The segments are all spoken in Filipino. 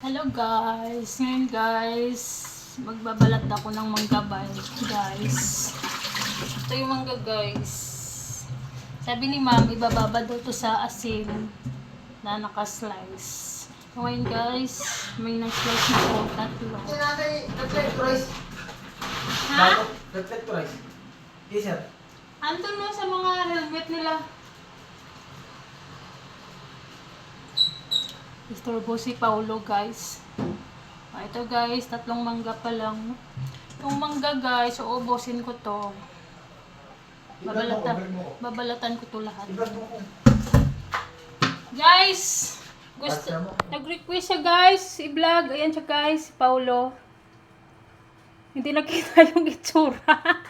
Hello guys! Ngayon guys, magbabalat ako ng manggabay guys. Ito yung mangga guys. Sabi ni ma'am, ibababa daw to sa asin na naka-slice. Ngayon guys, may nag-slice na po, tatlo. Ito natin, reflectorize. Ha? Reflectorize. Yes, sir. Andun mo sa mga helmet nila. Istorbo si Paulo guys. Ah, ito guys, tatlong mangga pa lang. Yung mangga guys, uubusin ko to. Babalatan, babalatan ko to lahat. Guys! Gusto, nag-request siya guys, i-vlog. Ayan siya guys, si Paulo. Hindi nakita yung itsura.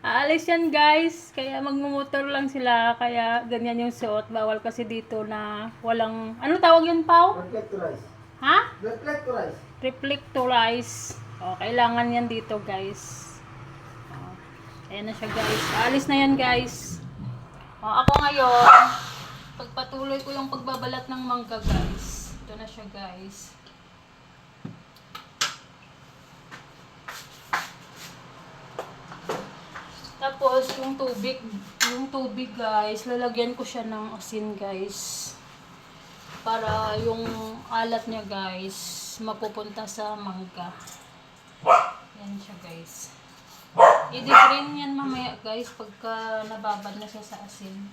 Aalis yan guys, kaya magmumotor lang sila, kaya ganyan yung suot. Bawal kasi dito na walang, ano tawag yun Pau? Reflectorize. Ha? Reflectorize. Reflectorize. O, kailangan yan dito guys. O, ayan na siya guys. Aalis na yan guys. O, ako ngayon, pagpatuloy ko yung pagbabalat ng mangga guys. Ito na siya guys. Tapos, yung tubig, yung tubig guys, lalagyan ko siya ng asin guys. Para yung alat niya guys, mapupunta sa mangga. Yan siya guys. I-drain yan mamaya guys, pagka nababad na siya sa asin.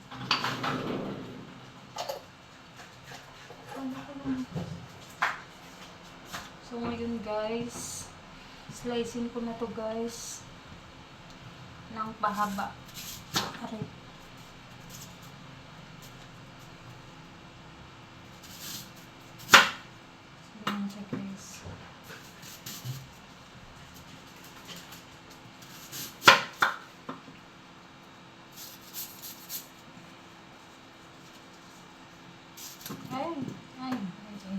So ngayon guys, slicing ko na to guys ng pahaba. Aray. So, guys. Ay, ay, ay, ay.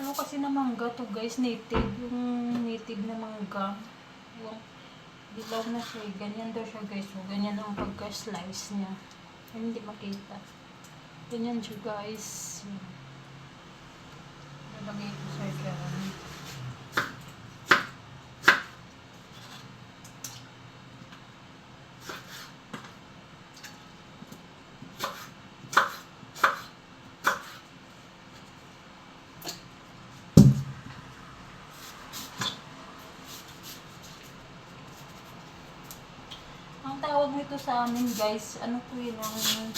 Ano kasi na mangga to guys, native. Yung native na mangga. Yung dilaw na siya. eh. Ganyan daw siya guys. So, ganyan ang pagka-slice niya. Ay, hindi makita. Ganyan siya guys. Nalagay ko sa dyan. Ang nito sa amin guys, ano po yun, ang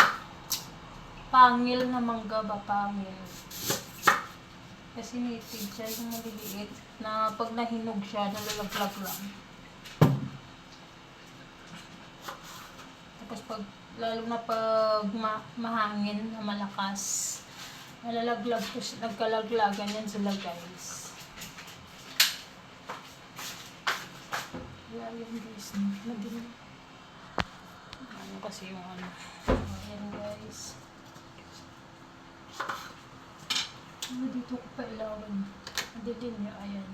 pangil na mangga ba, pangil. Kasi native siya, yung maliliit, na pag nahinog siya, nalalaglag lang. Tapos pag, lalo na pag ma- mahangin na malakas, nalalaglag po siya, nagkalaglagan yan sila guys. Kaya yun guys, naging ano kasi yung ano. Ayan guys. Ano dito ko pa ilawan? Hindi din niya, ayan.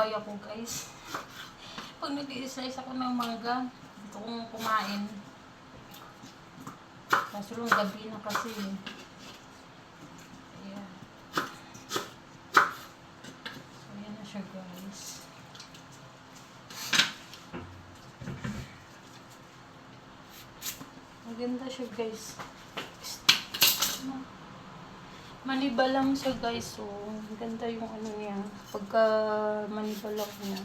Nalalaway ako guys. Pag nag-i-slice ako ng mangga, gusto kong kumain. Kaso lang gabi na kasi. Ayan. So, ayan na siya guys. Maganda siya guys. Ma- Maniba lang siya guys, so ganda yung ano niya, pagka maniba lang niya.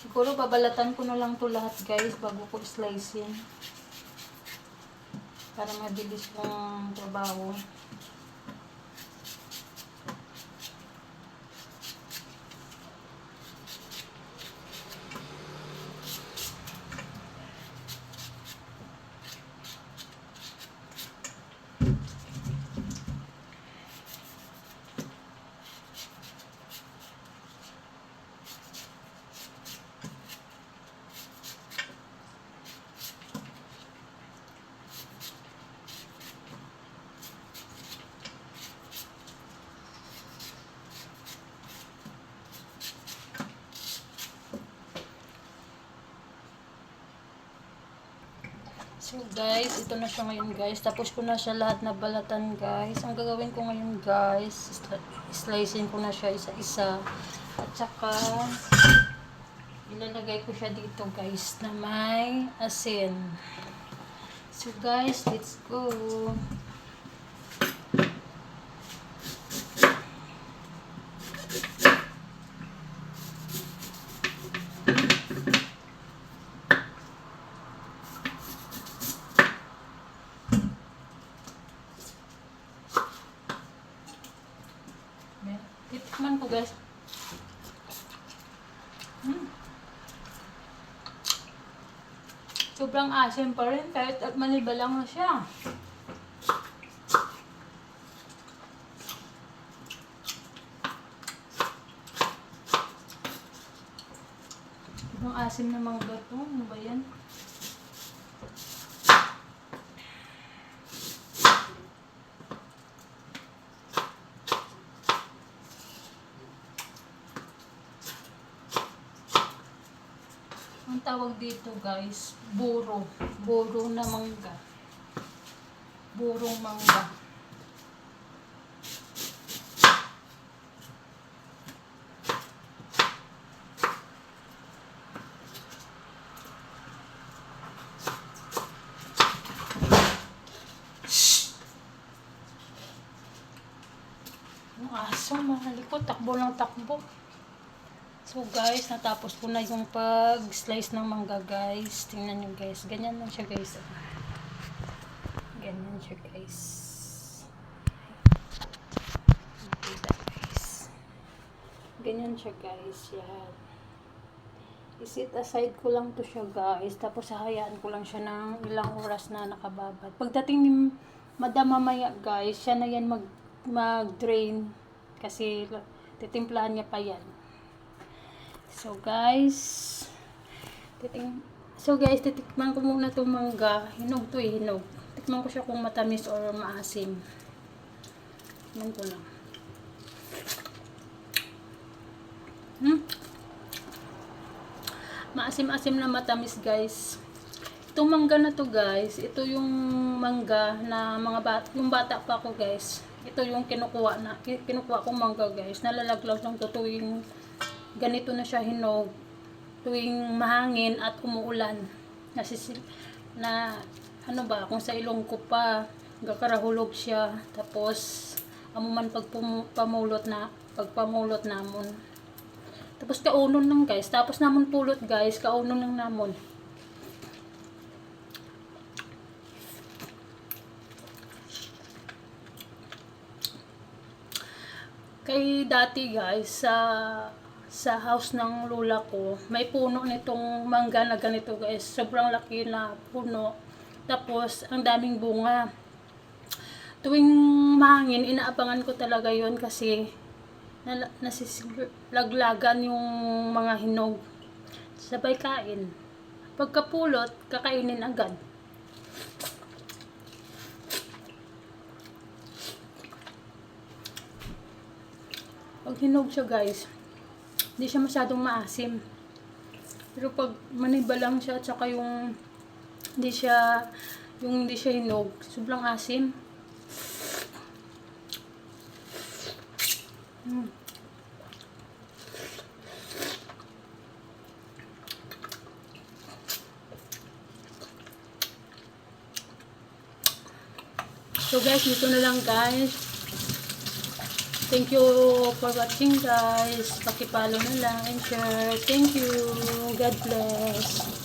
Siguro babalatan ko na lang to lahat guys bago ko slice yan. Para mabilis yung trabaho. So guys, ito na siya ngayon guys. Tapos ko na siya lahat na balatan guys. Ang gagawin ko ngayon guys, sli- slicing ko na siya isa-isa. At saka, ilalagay ko siya dito guys na may asin. So guys, let's go. Titikman ko guys. Hmm. Sobrang asim pa rin kahit at maniba lang na siya. Sobrang asim na mga to. Ano ba yan? Ang tawag dito guys, buro. Buro na mangga. Burong mangga. Ang aso, mahalikot. Takbo lang takbo. So guys, natapos ko na yung pag-slice ng mangga guys. Tingnan nyo guys. Ganyan lang siya guys. Ganyan siya guys. Diba, guys. Ganyan siya guys. Yan. Isit aside ko lang to siya guys. Tapos hahayaan ko lang siya ng ilang oras na nakababad. Pagdating ni Madam mamaya guys, siya na yan mag, mag-drain. Kasi titimplahan niya pa yan. So guys, titing So guys, titikman ko muna itong mangga. Hinog to eh, hinog. Tikman ko siya kung matamis or maasim. Tikman ko lang. Hmm? Maasim-asim na matamis guys. Itong mangga na to guys, ito yung mangga na mga bat yung bata pa ako guys. Ito yung kinukuha na kinukuha kong mangga guys. Nalalaglag lang to tuwing ganito na siya hinog tuwing mahangin at umuulan. Nasisil na ano ba kung sa ilong ko pa gakarahulog siya. Tapos amo man pag pamulot na pagpamulot namon. Tapos kaunon lang guys. Tapos namon pulot guys. Kaunon lang namon. Kay dati guys, sa sa house ng lola ko, may puno nitong mangga na ganito guys. Sobrang laki na puno. Tapos, ang daming bunga. Tuwing mahangin, inaabangan ko talaga yon kasi nasisilaglagan yung mga hinog. Sabay kain. Pagkapulot, kakainin agad. Pag hinog siya guys, hindi siya masyadong maasim. Pero pag maniba lang siya at saka yung hindi siya yung hindi siya hinog, sobrang asim. Mm. So guys, dito na lang guys. Thank you for watching guys. Pakipalo na lang and share. Thank you. God bless.